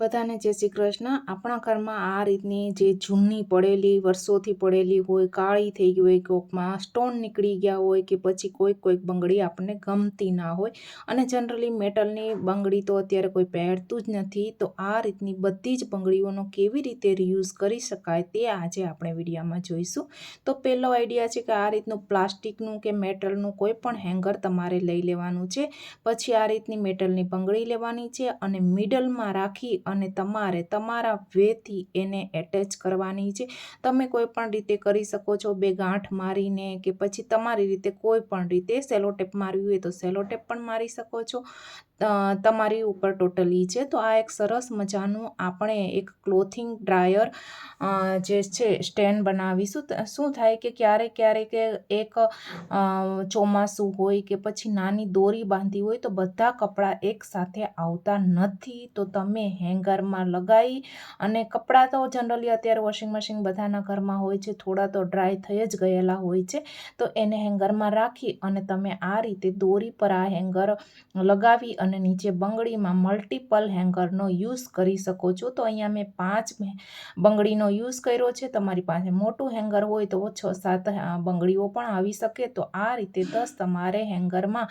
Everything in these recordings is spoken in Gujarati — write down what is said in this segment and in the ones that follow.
બધાને જય શ્રી કૃષ્ણ. આપણા ઘરમાં આ રીતની જે જૂની પડેલી, વર્ષોથી પડેલી હોય, કાળી થઈ ગઈ હોય, કોકમાં સ્ટોન નીકળી ગયા હોય કે પછી કોઈક કોઈક બંગડી આપણને ગમતી ના હોય અને જનરલી મેટલની બંગડી તો અત્યારે કોઈ પહેરતું જ નથી, તો આ રીતની બધી જ બંગડીઓનો કેવી રીતે રિયુઝ કરી શકાય તે આજે આપણે વિડીયામાં જોઈશું. તો પહેલો આઈડિયા છે કે આ રીતનું પ્લાસ્ટિકનું કે મેટલનું કોઈ પણ હેંગર તમારે લઈ લેવાનું છે. પછી આ રીતની મેટલની બંગડી લેવાની છે અને મિડલમાં રાખી અને તમારે તમારા વેથી એને એટેચ કરવાની છે. તમે કોઈ પણ રીતે કરી શકો છો બે ગાંઠ મારીને કે પછી તમારી રીતે કોઈ પણ રીતે સેલોટેપ મારવી હોય તો સેલોટેપ પણ મારી શકો છો. તમારી ઉપર ટોટલી છે. તો આ એક સરસ મજાનું આપણે એક ક્લોથિંગ ડ્રાયર જે છે, સ્ટેન્ડ બનાવીશું. શું થાય કે ક્યારેક ક્યારેક એક ચોમાસું હોય કે પછી નાની દોરી બાંધી હોય તો બધા કપડાં એક સાથે આવતા નથી. તો તમે હેંગરમાં લગાવી અને કપડાં તો જનરલી અત્યારે વોશિંગ મશીન બધાના ઘરમાં હોય છે. થોડા તો ડ્રાય થઈ જ ગયેલા હોય છે. તો એને હેંગરમાં રાખી અને તમે આ રીતે દોરી પર આ હેંગર લગાવી અને નીચે બંગડીમાં મલ્ટિપલ હેંગરનો યુઝ કરી શકો છો. તો અહીંયા મેં પાંચ બંગડીનો યુઝ કર્યો છે. તમારી પાસે મોટું હેંગર હોય તો છ સાત બંગડીઓ પણ આવી શકે. તો આ રીતે દસ તમારે હેંગરમાં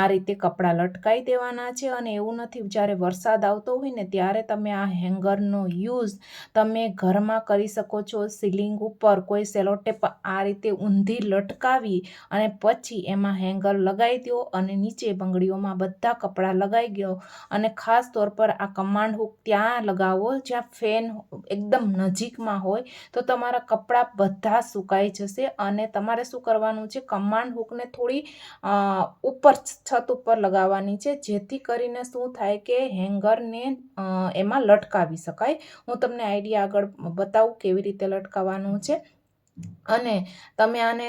આ રીતે કપડાં લટકાઈ દેવાના છે. અને એવું નથી, જ્યારે વરસાદ આવતો હોય ને ત્યારે તમે આ હેંગરનો યુઝ તમે ઘરમાં કરી શકો છો. સીલિંગ ઉપર કોઈ સેલોટેપ આ રીતે ઊંધી લટકાવી અને પછી એમાં હેંગર લગાવી દો અને નીચે બંગડીઓમાં બધા કપડાં લગાવી ગયો. અને ખાસ તौर પર આ કમાન્ડ હુક ત્યાં લગાવો, જ્યાં ફેન એકદમ નજીકમાં હોય, તો તમારા કપડાં બધા સુકાઈ જશે અને તમારે શું કરવાનું છે? કમાન્ડ હુકને થોડી ઉપર છત ઉપર લગાવવાની છે, જેથી કરીને શું થાય કે હેંગરને એમાં લટકાવી શકાય. હું તમને આઈડિયા આગળ બતાવું કેવી રીતે લટકાવવાનું છે. અને તમે આને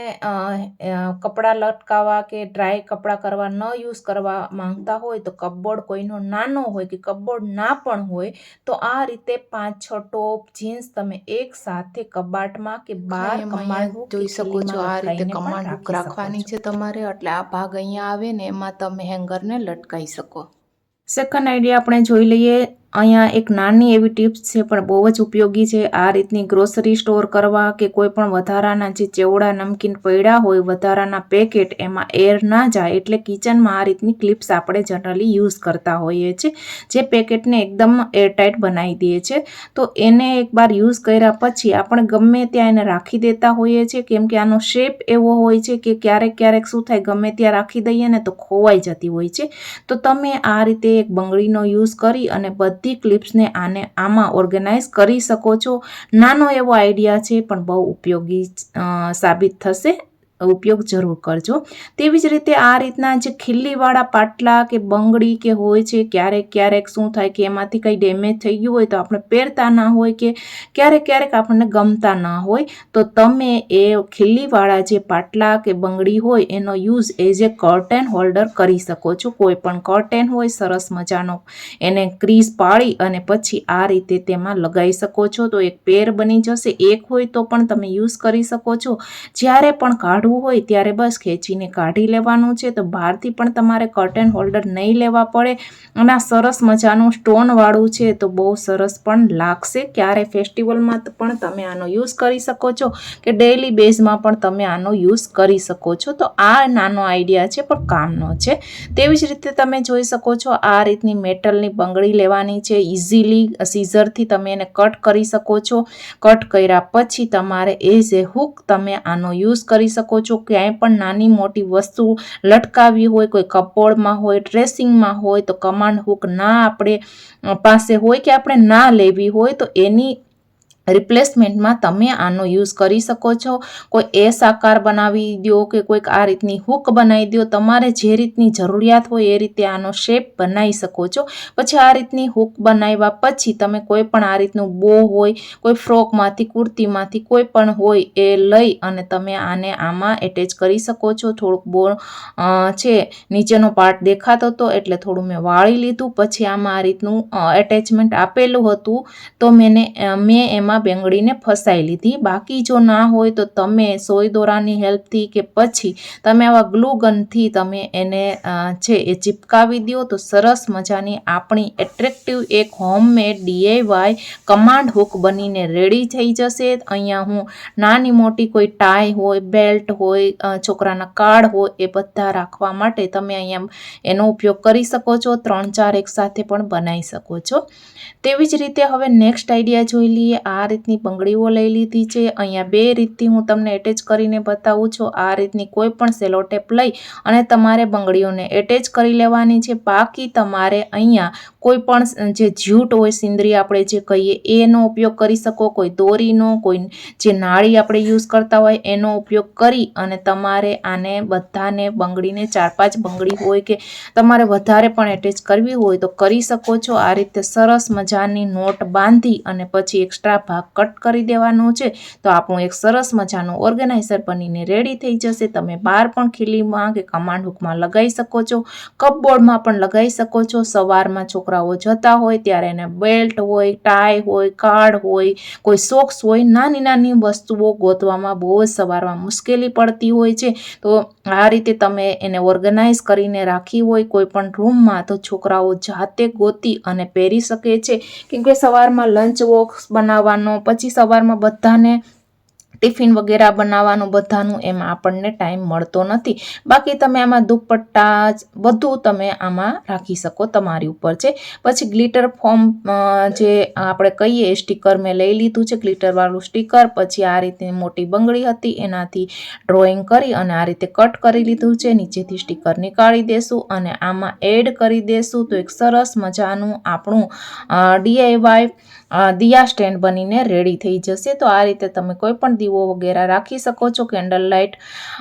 કપડાં લટકાવવા કે ડ્રાય કપડાં કરવા ન યુઝ કરવા માંગતા હોય તો કપબોર્ડ કોઈનો નાનો હોય કે કપબોર્ડ ના પણ હોય તો આ રીતે પાંચ છ ટોપ જીન્સ તમે એક સાથે કબાટમાં કે બાર કમાન્ડ જોઈ શકો છો આ રીતે કમાડ રાખવાની છે. તમારે એટલે આ ભાગ અહીંયા આવે ને એમાં તમે હેંગરને લટકાઈ શકો. સેકન્ડ આઈડિયા આપણે જોઈ લઈએ અહીંયા એક નાની એવી ટિપ્સ છે, પણ બહુ જ ઉપયોગી છે. આ રીતની ગ્રોસરી સ્ટોર કરવા કે કોઈ પણ વધારાના જે ચેવડા નમકીન પડ્યા હોય, વધારાના પેકેટ એમાં એર ના જાય એટલે કિચનમાં આ રીતની ક્લિપ્સ આપણે જનરલી યુઝ કરતા હોઈએ છીએ. જે પેકેટને એકદમ એરટાઇટ બનાવી દે છે. તો એને એકવાર યુઝ કર્યા પછી આપણે ગમે ત્યાં એને રાખી દેતા હોઈએ છીએ. કેમ કે આનો શેપ એવો હોય છે કે ક્યારેક ક્યારેક શું થાય, ગમે ત્યાં રાખી દઈએ ને તો ખોવાઈ જતી હોય છે. તો તમે આ રીતે એક બંગડીનો યુઝ કરી અને બધી બધી ક્લિપ્સને આને આમાં ઓર્ગેનાઇઝ કરી શકો છો. નાનો એવો આઈડિયા છે, પણ બહુ ઉપયોગી સાબિત થશે. ઉપયોગ જરૂર કરજો. તેવી જ રીતે આ રીતના જે ખીલ્લીવાળા પાટલા કે બંગડી કે હોય છે, ક્યારેક ક્યારેક શું થાય કે એમાંથી કંઈ ડેમેજ થઈ ગયું હોય તો આપણે પહેરતા ના હોય કે ક્યારેક ક્યારેક આપણને ગમતા ના હોય, તો તમે એ ખીલ્લીવાળા જે પાટલા કે બંગડી હોય એનો use as a curtain holder કરી શકો છો. કોઈ પણ કર્ટેન હોય, સરસ મજાનો એને ક્રીઝ પાડી અને પછી આ રીતે તેમાં લગાવી શકો છો. તો એક પેર બની જશે. એક હોય તો પણ તમે યુઝ કરી શકો છો. જ્યારે પણ કાઢ કાઢવું હોય ત્યારે બસ ખેંચીને કાઢી લેવાનું છે. તો બહારથી પણ તમારે કર્ટેન હોલ્ડર નહીં લેવા પડે. અને આ સરસ મજાનું સ્ટોનવાળું છે. તો બહુ સરસ પણ લાગશે. ક્યારે ફેસ્ટિવલમાં પણ તમે આનો યુઝ કરી શકો છો કે ડેઇલી બેઝમાં પણ તમે આનો યુઝ કરી શકો છો. તો આ નાનો આઈડિયા છે પણ કામનો છે. તેવી જ રીતે તમે જોઈ શકો છો આ રીતની મેટલની બંગડી લેવાની છે. ઇઝીલી સીઝરથી તમે એને કટ કરી શકો છો. કટ કર્યા પછી તમારે એ હુક તમે આનો યુઝ કરી શકો શકો છો. ક્યાંય પણ નાની મોટી વસ્તુ લટકાવી હોય, કોઈ કપોળમાં હોય, ડ્રેસિંગમાં હોય, તો કમાન્ડ હુક ના આપણે પાસે હોય કે આપણે ના લેવી હોય, તો એની રિપ્લેસમેન્ટમાં તમે આનો યુઝ કરી શકો છો. કોઈ એસ આકાર બનાવી દો કે કોઈક આ રીતની હુક બનાવી દો તમારે જે રીતની જરૂરિયાત હોય એ રીતે આનો શેપ બનાવી શકો છો. પછી આ રીતની હુક બનાવ્યા પછી તમે કોઈ પણ આ રીતનું બો હોય, કોઈ ફ્રોકમાંથી, કુર્તીમાંથી કોઈ પણ હોય એ લઈ અને તમે આને આમાં એટેચ કરી શકો છો. થોડુંક બો છે, નીચેનો પાર્ટ દેખાતો હતો એટલે થોડું મેં વાળી લીધું. પછી આમાં આ રીતનું એટેચમેન્ટ આપેલું હતું. તો મેં મેં એમાં બંગડીમાં બેંગડીને ફસાઈ લીધી. બાકી જો ના હોય તો તમે સોય દોરાની હેલ્પથી કે પછી તમે આવા ગ્લુ ગનથી તમે એને છે એ ચિપકાવી દો તો સરસ મજાની આપણી એટ્રેક્ટિવ એક હોમમેડ ડીઆઈવાય કમાન્ડ હુક બનીને રેડી થઈ જશે. અહીંયા હું નાની મોટી કોઈ ટાઈ હોય બેલ્ટ હોય છોકરાના કાર્ડ હોય એ બધા રાખવા માટે તમે અહીંયા એનો ઉપયોગ કરી શકો છો. ત્રણ ચાર એકસાથે પણ બનાવી શકો છો. તેવી જ રીતે હવે નેક્સ્ટ આઈડિયા જોઈ લઈએ. આ રીતની બંગડીઓ લઈ લીધી છે. અહીંયા બે રીતથી હું તમને એટેચ કરીને બતાવું છું. આ રીતની કોઈ પણ સેલો ટેપ લઈ અને તમારે બંગડીઓને એટેચ કરી લેવાની છે. બાકી તમારે અહીંયા કોઈ પણ જે જ્યુટ હોય, સિંદરી આપણે જે કહીએ, એનો ઉપયોગ કરી શકો. કોઈ દોરીનો, કોઈ જે નાળી આપણે યુઝ કરતા હોય, એનો ઉપયોગ કરી અને તમારે આને બધાને બંગડીને ચાર પાંચ બંગડી હોય કે તમારે વધારે પણ એટેચ કરવી હોય તો કરી શકો છો. આ રીતે સરસ મજાની નોટ બાંધી અને પછી એક્સ્ટ્રા ભાગ કટ કરી દેવાનો છે. તો આપણું એક સરસ મજાનું ઓર્ગેનાઇઝર બનીને રેડી થઈ જશે. તમે બહાર પણ ખીલીમાં કે કમાન્ડ હુકમાં લગાવી શકો છો. કપબોર્ડમાં પણ લગાવી શકો છો. સવારમાં છોકરાઓ જતા હોય ત્યારે એને બેલ્ટ હોય, ટાઈ હોય, કાર્ડ હોય, કોઈ સોક્સ હોય, નાની નાની વસ્તુઓ ગોતવામાં બહુ જ સવારમાં મુશ્કેલી પડતી હોય છે. તો આ રીતે તમે એને ઓર્ગેનાઇઝ કરીને રાખી હોય કોઈ પણ રૂમમાં તો છોકરાઓ જાતે ગોતી અને પહેરી શકે છે. કેમ કે સવારમાં લંચ બોક્સ બનાવવાનો પછી સવારમાં બધાને ટિફિન વગેરે બનાવવાનું બધાનું એમાં આપણને ટાઈમ મળતો નથી. બાકી તમે આમાં દુપટ્ટા બધું તમે આમાં રાખી શકો તમારી ઉપર છે. પછી ગ્લિટર ફોર્મ જે આપણે કહીએ સ્ટીકર મેં લઈ લીધું છે, ગ્લિટરવાળું સ્ટીકર, પછી આ રીતે મોટી બંગડી હતી એનાથી ડ્રોઈંગ કરી અને આ રીતે કટ કરી લીધું છે. નીચેથી સ્ટીકર નીકાળી દેશું અને આમાં એડ કરી દેશું તો એક સરસ મજાનું આપણું ડીઆઈવાય દિયા સ્ટેન્ડ બનીને રેડી થઈ જશે. તો આ રીતે તમે કોઈ પણ દીવો વગેરે રાખી શકો છો, કેન્ડલ લાઇટ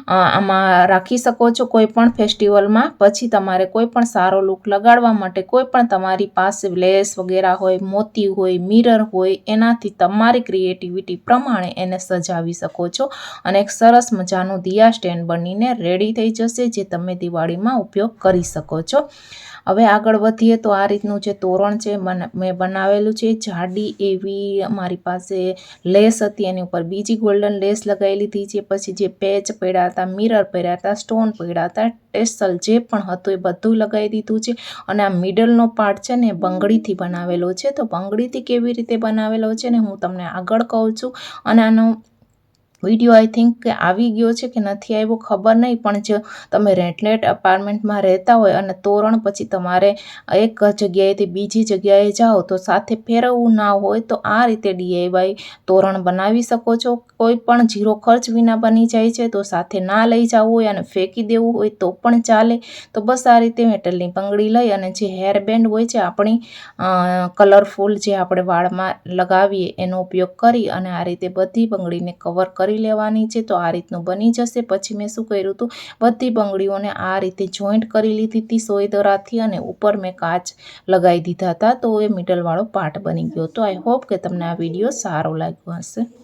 આમાં રાખી શકો છો કોઈ પણ ફેસ્ટિવલમાં. પછી તમારે કોઈ પણ સારો લુક લગાડવા માટે કોઈ પણ તમારી પાસે લેસ વગેરે હોય, મોતી હોય, મિરર હોય, એનાથી તમારી ક્રિએટિવિટી પ્રમાણે એને સજાવી શકો છો અને એક સરસ મજાનું દિયા સ્ટેન્ડ બનીને રેડી થઈ જશે જે તમે દિવાળીમાં ઉપયોગ કરી શકો છો. હવે આગળ વધીએ તો આ રીતનું જે તોરણ છે મેં બનાવેલું છે, જાડી એવી મારી પાસે લેસ હતી, એની ઉપર બીજી ગોલ્ડન લેસ લગાવી લીધી છે. પછી જે પેચ પડ્યા હતા મિરર પડ્યા હતા સ્ટોન પડ્યા હતા ટેસલ જે પણ હતું એ બધું લગાવી દીધું છે. અને આ મિડલનો પાર્ટ છે ને બંગડીથી બનાવેલો છે. તો બંગડીથી કેવી રીતે બનાવેલો છે ને હું તમને આગળ કહું છું. અને આનો વીડિયો આઈ થિંક કે આવી ગયો છે કે નથી આવ્યો, ખબર નહીં, પણ જો તમે રેન્ટલેટ અપાર્ટમેન્ટમાં રહેતા હોય અને તોરણ પછી તમારે એક જગ્યાએથી બીજી જગ્યાએ જાઓ, તો સાથે ફેરવવું ના હોય, તો આ રીતે ડીઆઈવાય તોરણ બનાવી શકો છો. કોઈ પણ જીરો ખર્ચ વિના બની જાય છે, તો સાથે ના લઈ જવું હોય અને ફેંકી દેવું હોય, તો પણ ચાલે. તો બસ આ રીતે મેટલની બંગડી લઈ અને જે હેર બેન્ડ હોય છે, આપણી કલરફુલ જે આપણે વાળમાં લગાવીએ, એનો ઉપયોગ કરી અને આ રીતે બધી બંગડીને કવર કરી કરી લેવાની છે, તો આ રીતનું બની જશે. પછી મેં શું કર્યું હતું? બધી બંગડીઓને આ રીતે જોઈન્ટ કરી લીધી હતી સોય દરાથી અને ઉપર મેં કાચ લગાવી દીધા હતા, તો એ મિડલવાળો પાર્ટ બની ગયો. તો આઈ હોપ કે તમને આ વીડિયો સારો લાગ્યો હશે.